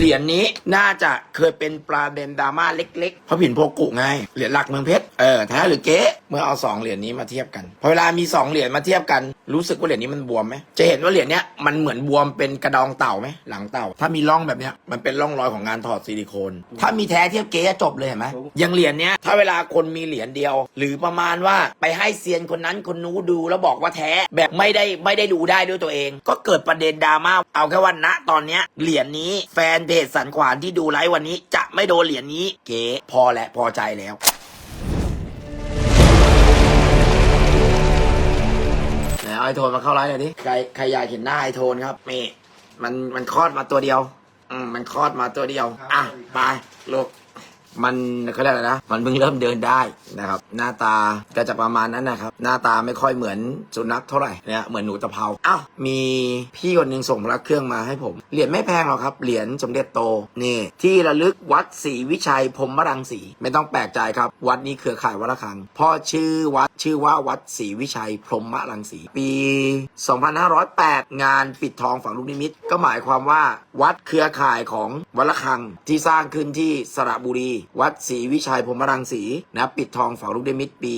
เหรียญนี้น่าจะเคยเป็นประเด็นดราม่าเล็กๆ เพราะผินโพกุไงเหรียญหลักเมืองเพชรเออแท้หรือเก๊เมื่อเอาสองเหรียญนี้มาเทียบกันพอเวลามีสองเหรียญมาเทียบกันรู้สึกว่าเหรียญนี้มันบวมไหมจะเห็นว่าเหรียญเนี้ยมันเหมือนบวมเป็นกระดองเต่าไหมหลังเต่า ถ้ามีร่องแบบเนี้ยมันเป็นร่องรอยของงานถอดซิลิโคน ถ้ามีแท้เทียบเก๊จบเลยเห็นไหมอย่างเหรียญเนี้ยถ้าเวลาคนมีเหรียญเดียว หรือประมาณว่าไปให้เซียนคนนั้นคนนู้นดูแล้วบอกว่าแท้แบบไม่ได้ไม่ได้ดูได้ด้วยตัวเอง ก็เกิดประเด็นดราม่าเอาแค่ว่าณตอนเนี้ยเหรียญนี้แฟนเพจสันขวานที่ดูไลฟ์วันนี้ จะไม่โดนเหรียญนี้ เก๋พอและพอใจแล้วไหนเอาไอโทนมาเข้าไลฟ์หน่อยดิใครใครอยากเห็นหน้าไอโทนครับนี่มันมันคลอดมาตัวเดียว อืมมันคลอดมาตัวเดียว อะไปลูกมันเขาเรียกอะไรนะ มันเพิ่งเริ่มเดินได้นะครับหน้าตาก็จะประมาณนั้นนะครับ หน้าตาไม่ค่อยเหมือนสุนัขเท่าไหร่เนี่ยเหมือนหนูตะเภาอ้าวมีพี่คนหนึ่งส่งพระเครื่องมาให้ผม เหรียญไม่แพงหรอกครับ เหรียญสมเด็จโตนี่ที่ระลึกวัดศรีวิชัยพรหมรังสีไม่ต้องแปลกใจครับ วัดนี้เครือข่ายวัดระฆังพ่อชื่อวัดชื่อว่าวัดศรีวิชัยพรหมรังสีปี 2508 งานปิดทองฝังลูกนิมิต ก็หมายความว่า วัดเครือข่ายของวัดระฆังที่สร้างขึ้นที่สระบุรี วัดศรีวิชัยพรหมรังสีนะปิดทองฝังลูกนิมิตปี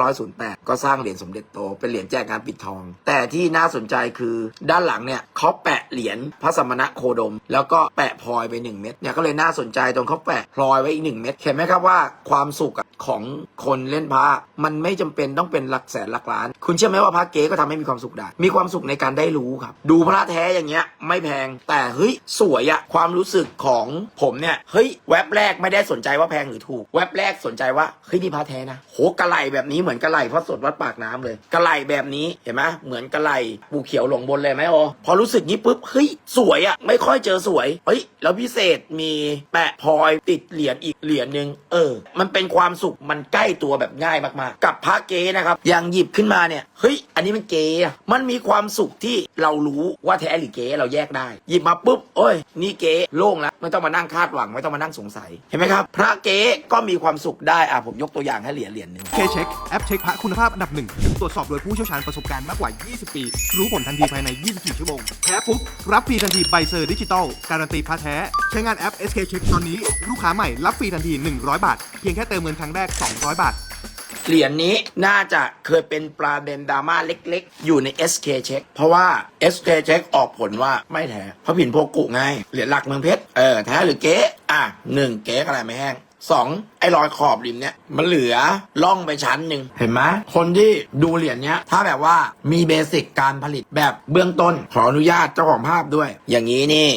2508 ก็สร้างเหรียญสมเด็จโต เป็นเหรียญแจกงานปิดทอง แต่ที่น่าสนใจคือด้านหลังเนี่ยเขาแปะเหรียญพระสมณะโคดม แล้วก็แปะพลอยไป 1 เม็ดเนี่ยก็เลยน่าสนใจตรงเขาแปะพลอยไว้อีก 1 เม็ดเห็นไหมครับว่าความสุขของคนเล่นพระมันไม่จำเป็นต้องเป็นหลักแสนหลักล้าน คุณเชื่อไหมว่าพระเก๊ก็ทำให้มีความสุขได้ มีความสุขในการได้รู้ครับ ดูพระแท้อย่างเงี้ยไม่แพง แต่เฮ้ยสวยอะความรู้สึกของผมเนี่ยเฮ้ยแว็บแรกไม่ได้สนใจว่าแพงหรือถูก แว็บแรกสนใจว่าเฮ้ยนี่พระแท้นะโหกระไหลแบบนี้เหมือนกระไหลพระสดวัดปากน้ำเลยกระไหลแบบนี้เห็นไหมเหมือนกระไหลปูเขียวหลงบนเลยไหมโอพอรู้สึกนี้ปุ๊บเฮ้ยสวยอะไม่ค่อยเจอสวยเฮ้ยแล้วพิเศษมีแปะพลอยติดเหรียญอีกเหรียญหนึ่งเออ มันเป็นความสุขมันใกล้ตัวแบบง่ายมากๆ กับพระเก๊นะครับอย่างหยิบขึ้นมาเนี่ยเฮ้ยอันนี้มันเก๊อะมันมีความสุขที่เรารู้ว่าแท้หรือเก๊เราแยกได้ หยิบมาปุ๊บโอ้ยนี่เก๊โล่งแล้วไม่ต้องมานั่งคาดหวังไม่ต้องมานั่งสงสัยเห็นไหมครับ พระเก๊ก็มีความสุขได้อะผมยกตัวอย่างให้เหรียญเหรียญหนึ่งเคเช็คแอปเช็คพระคุณภาพอันดับหนึ่งตรวจสอบโดยผู้เชี่ยวชาญประสบการณ์มากกว่า 20 ปี รู้ผลทันทีภายใน 24 ชั่วโมงแท้ปุ๊บ รับฟรีทันทีใบเซอร์ดิจิตอลการันตีพระแท้ ใช้งานแอป SK Check ตอนนี้ ลูกค้าใหม่รับฟรีทันที 100 บาท เพียงแค่เติมเงินครั้งแรก 200 บาท เหรียญนี้น่าจะเคยเป็นประเด็นดราม่าเล็กๆ อยู่ใน SK Check เพราะว่า SK Check ออกผลว่าไม่แท้เพราะผินโพกุไงเหรียญหลักเมืองเพชรเออแท้หรือเก๊ อะหนึ่งเก๊อะไรไม่แห้งสองไอ้รอยขอบริมเนี่ยมันเหลือล่องไปชั้นหนึ่งเห็นไหมคนที่ดูเหรียญเนี้ย ถ้าแบบว่ามีเบสิกการผลิตแบบเบื้องต้นขออนุญาตเจ้าของภาพด้วย อย่างนี้นี่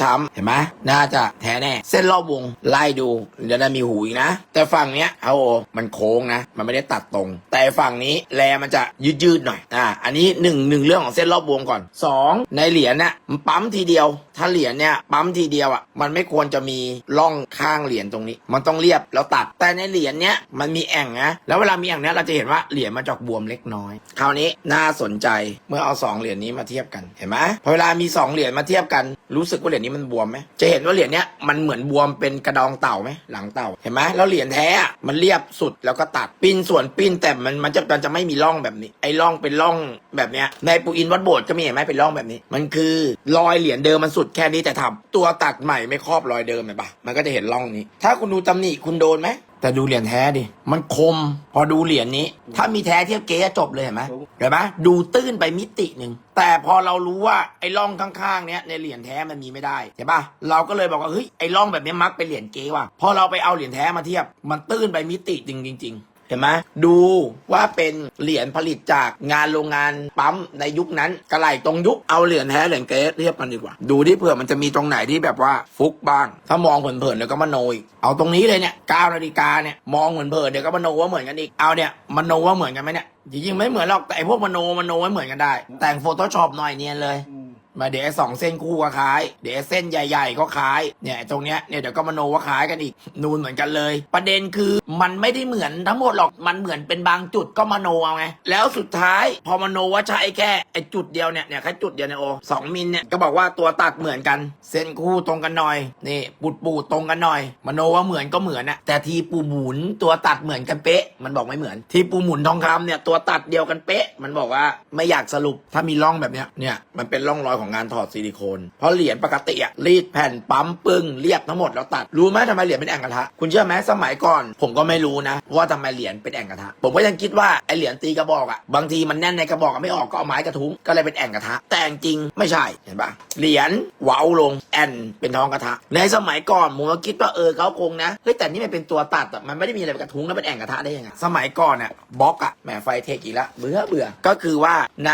ช้ำๆเห็นไหมน่าจะแท้แน่ เส้นรอบวงไล่ดูเดี๋ยวได้มีหูอีกนะ แต่ฝั่งเนี้ยเอาโอมันโค้งนะ มันไม่ได้ตัดตรง แต่ฝั่งนี้แลมันจะยืดๆหน่อยอ่าอันนี้หนึ่งหนึ่งเรื่องของเส้นรอบวงก่อนสองในเหรียญเน่ะมันปั๊มทีเดียว ถ้าเหรียญเนี่ยปั๊มทีเดียวอะมันไม่ควรจะมีร่องข้างเหรียญตรงนี้ มันต้องเรียบแล้วตัดแต่ในเหรียญเนี้ยมันมีแอ่งนะแล้วเวลามีแอ่งเนี้ยเราจะเห็นว่าเหรียญมันจอกบวมเล็กน้อย คราวนี้น่าสนใจเมื่อเอาสองเหรียญนี้มาเทียบกันเห็นไหมพอเวลามีสองเหรียญมาเทียบกันรู้สึกว่าเหรียญนี้มันบวมไหมจะเห็นว่าเหรียญเนี้ยมันเหมือนบวมเป็นกระดองเต่าไหมหลังเต่าเห็นไหมแล้วเหรียญแท้อะมันเรียบสุดแล้วก็ตัดปิ้นส่วนปิ้นแต่มันมันจะมันจะไม่มีร่องแบบนี้ ไอ้ร่องเป็นร่องแบบเนี้ยในปูอินวัดโบสถ์ก็มีเห็นไหมเป็นร่องแบบนี้ มันคือรอยเหรียญเดิมมันสุดแค่นี้แต่ทำตัวตัดใหม่ไม่ครอบรอยเดิมเห็นปะมันก็จะเห็นร่องนี้ ถ้าคุณดูตำหนิคุณโดนไหม แต่ดูเหรียญแท้ดิ มันคม พอดูเหรียญนี้ ถ้ามีแท้เทียบเก๊จบเลยเห็นไหมเห็นไหมดูตื้นไปมิติหนึ่ง แต่พอเรารู้ว่าไอ้ร่องข้างๆเนี้ยในเหรียญแท้มันมีไม่ได้เห็นปะเราก็เลยบอกว่าเฮ้ยไอ้ร่องแบบนี้มักเป็นเหรียญเก๊ว่ะ พอเราไปเอาเหรียญแท้มาเทียบ มันตื้นไปมิติจริงจริงๆ เห็นไหมดูว่าเป็นเหรียญผลิตจากงานโรงงานปั๊มในยุคนั้นกระไหลตรงยุคเอาเหรียญแท้เหรียญเก๊เทียบกันดีกว่า ดูที่เผื่อมันจะมีตรงไหนที่แบบว่าฟุกบ้าง ถ้ามองเผินๆแล้วก็มโนอีกเอาตรงนี้เลยเนี่ย9นาฬิกาเนี่ยมองเหมือนเผินๆเดี๋ยวก็มโนว่าเหมือนกันอีกเอาเนี่ยมโนว่าเหมือนกันไหมเนี่ยจริงๆไม่เหมือนหรอกแต่ไอพวกมโนมโนไว้เหมือนกันได้ แต่งโฟโต้ช็อปหน่อยเนียนเลย มาเดี๋ยวสองเส้นคู่ก็คล้าย เดี๋ยวเส้นใหญ่ๆก็คล้าย เนี่ยตรงเนี้ยเนี่ยเดี๋ยวก็มโนว่าคล้ายกันอีก นูนเหมือนกันเลย ประเด็นคือมันไม่ได้เหมือนทั้งหมดหรอก มันเหมือนเป็นบางจุดก็มโนเอาไง แล้วสุดท้ายพอมโนว่าใช่แค่ไอจุดเดียวเนี่ยเนี่ยแค่จุดเดียวเนี่ยโอสองมิลเนี่ยก็บอกว่าตัวตัดเหมือนกัน เส้นคู่ตรงกันหน่อย นี่ปูดปูดตรงกันหน่อย มโนว่าเหมือนก็เหมือนอะแต่ทีปูหมุนตัวตัดเหมือนกันเป๊ะ มันบอกไม่เหมือน ทีปูหมุนทองคำเนี่ยตัวตัดเดียวกันเป๊ะ มันบอกว่าไม่อยากสรุปถ้ามีร่องแบบเนี้ยเนี่ยมันเป็นร่องรอยของของงานถอดซิลิโคน เพราะเหรียญปกติอะรีดแผ่นปั๊มปึ้งเรียบทั้งหมดแล้วตัด รู้ไหมทำไมเหรียญเป็นแอ่งกระทะ คุณเชื่อไหมสมัยก่อน ผมก็ไม่รู้นะ ว่าทำไมเหรียญเป็นแอ่งกระทะ ผมก็ยังคิดว่าไอเหรียญตีกระบอกอะบางทีมันแน่นในกระบอกไม่ออกก็เอาไม้กระทุ้งก็เลยเป็นแอ่งกระทะ แต่จริงไม่ใช่เห็นปะเหรียญเว้าลงแอนเป็นทองกระทะ ในสมัยก่อนผมก็คิดว่าเออเขาคงนะเฮ้ยแต่นี่มันเป็นตัวตัดอะมันไม่ได้มีอะไรกระทุ้งแล้วเป็นแอ่งกระทะได้ยังไงสมัยก่อนเนี่ยบล็อกอะแหมไฟเทคอีกแล้วเบื่อเบื่อก็คือว่าใน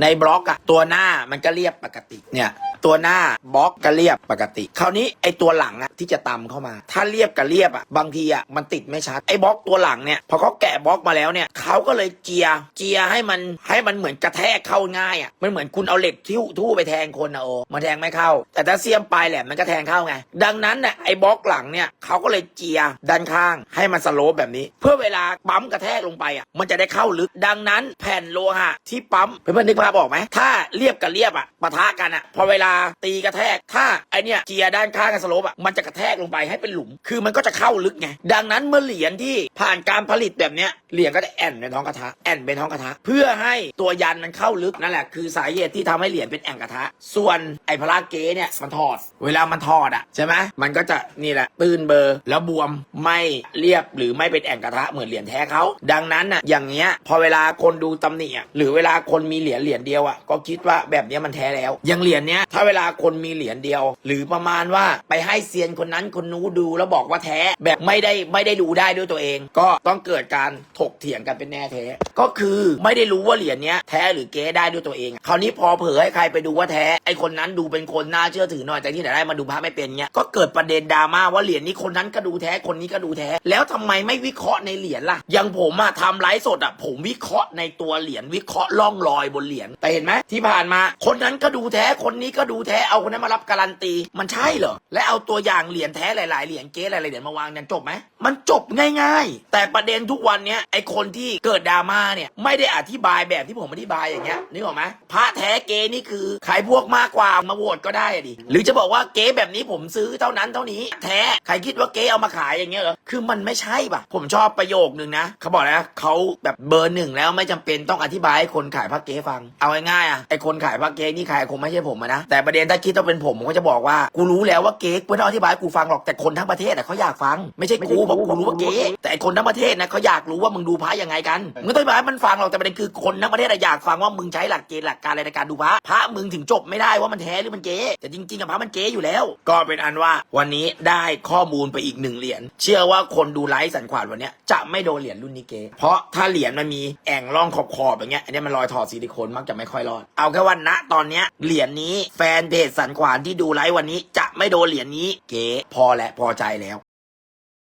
ในบล็อกอะตัวหน้ามันก็เรียบปกติเนี่ย ตัวหน้าบล็อกก็เรียบปกติ คราวนี้ไอตัวหลังอะที่จะตำเข้ามา ถ้าเรียบกับเรียบอะบางทีอะมันติดไม่ชัดไอบล็อกตัวหลังเนี่ยพอเขาแกะบล็อกมาแล้วเนี่ยเขาก็เลยเจียเจียให้มันให้มันเหมือนกระแทกเข้าง่ายอะมันเหมือนคุณเอาเหล็กที่ทู่ไปแทงคนนะโอมันแทงไม่เข้า แต่ถ้าเสียมปลายแหลมมันก็แทงเข้าไง ดังนั้นน่ะไอบล็อกหลังเนี่ยเขาก็เลยเจียด้านข้างให้มันสโลปแบบนี้ เพื่อเวลาปั๊มกระแทกลงไปอะมันจะได้เข้าลึกดังนั้นแผ่นโลหะที่ปั๊มเพื่อนๆนึกภาพออกไหมถ้าเรียบกับเรียบอะปะทะกันอะพอเวลาตีกระแทก ถ้าไอเนี่ยเจียร์ด้านข้างกันสโลปอะมันจะกระแทกลงไปให้เป็นหลุม คือมันก็จะเข้าลึกไง ดังนั้นเมื่อเหรียญที่ผ่านการผลิตแบบเนี้ยเหรียญก็จะแอนเป็นท้องกระทะแอนเป็นท้องกระทะเพื่อให้ตัวยันมันเข้าลึกนั่นแหละคือสาเหตุที่ทำให้เหรียญเป็นแอ่งกระทะ ส่วนไอพลาเกเนี่ยมันถอด เวลามันถอดอะใช่ไหมมันก็จะนี่แหละตื้นเบอร์แล้วบวมไม่เรียบหรือไม่เป็นแอ่งกระทะเหมือนเหรียญแท้เขาดังนั้นอะอย่างเงี้ยพอเวลาคนดูตำหนิอะหรือเวลาคนมีเหรียญเหรียญเดียวอะก็คิดว่าแบบเนี้ยมันแท้แล้วอย่างเหรียญเนี้ยถ้าเวลาคนมีเหรียญเดียว หรือประมาณว่าไปให้เซียนคนนั้นคนนู้ดูแล้วบอกว่าแท้แบบไม่ได้ไม่ได้ดูได้ด้วยตัวเอง ก็ต้องเกิดการถกเถียงกันเป็นแน่แท้ก็คือไม่ได้รู้ว่าเหรียญเนี้ยแท้หรือเก๊ได้ด้วยตัวเอง คราวนี้พอเผยให้ใครไปดูว่าแท้ไอคนนั้นดูเป็นคนน่าเชื่อถือหน่อยแต่ที่ไหนได้มาดูพระไม่เป็นเนี้ยก็เกิดประเด็นดราม่าว่าเหรียญนี้คนนั้นก็ดูแท้คนนี้ก็ดูแท้ แล้วทำไมไม่วิเคราะห์ในเหรียญล่ะอย่างผมอะทำไลฟ์สดอะผมวิเคราะห์ในตัวเหรียญวิเคราะห์ร่องรอยบนเหรียญแต่เห็นไหมที่ผ่านมา คนนั้นก็ดูแท้คนนี้ก็ดูแท้เอาคนนั้นมารับการันตี มันใช่เหรอ และเอาตัวอย่างเหรียญแท้หลาย ๆ เหรียญเก๊หลาย ๆ เหรียญมาวางเนี่ยจบไหม มันจบง่าย ๆ แต่ประเด็นทุกวันเนี้ยไอคนที่เกิดดราม่าเนี่ยไม่ได้อธิบายแบบที่ผมอธิบายอย่างเงี้ยนึกออกไหมพระแท้เก๊นี่คือขายพวกมากกว่ามาโหวตก็ได้อะดิหรือจะบอกว่าเก๊แบบนี้ผมซื้อเท่านั้นเท่านี้ แท้ใครคิดว่าเก๊เอามาขายอย่างเงี้ยเหรอคือมันไม่ใช่ป่ะผมชอบประโยคนึงนะเขาบอกนะเขาแบบเบอร์หนึ่งแล้วไม่จำเป็นต้องอธิบายให้คนขายพระเก๊ฟัง เอาง่ายๆอะไอคนขายพระเก๊นี่ขายคงไม่ใช่ผมอะนะแต่ประเด็นถ้าคิดว่าเป็นผมผมก็จะบอกว่ากูรู้แล้วว่าเก๊กูไม่ต้องอธิบายให้กูฟังหรอกแต่คนทั้งประเทศอะเขาอยากฟังไม่ใช่กูบอกกูรู้ว่าเก๊แต่ไอคนทั้งประเทศนะเขาอยากรู้ว่ามึงดูพระยังไงกันมึงไม่ต้องอธิบายให้มันฟังหรอกแต่ประเด็นคือคนทั้งประเทศอะอยากฟังว่ามึงใช้หลักเกณฑ์หลักการอะไรในการดูพระพระมึงถึงจบไม่ได้ว่ามันแท้หรือมันเก๊แต่จริงๆกับพระมันเก๊อยู่แล้ว ก็เป็นอันว่าวันนี้ได้ข้อมูลไปอีกหนึ่งเหรียญเชื่อว่าคนดูไลฟ์สันขวานวันเนี้ยจะไม่โดนเหรียญรุ่นนี้เก๊เพราะถ้าเหรียญมันมีแอ่งร่องขอบๆอย่างเงี้ยอันเนี้ยมันรอยถอดซิลิโคนมักจะไม่ค่อยรอดเอาแค่ว่าณตอนเนี้ยเหรียญนี้แฟนเพจสันขวานที่ดูไลฟ์วันนี้จะไม่โดนเหรียญนี้ เก๋พอและพอใจแล้ว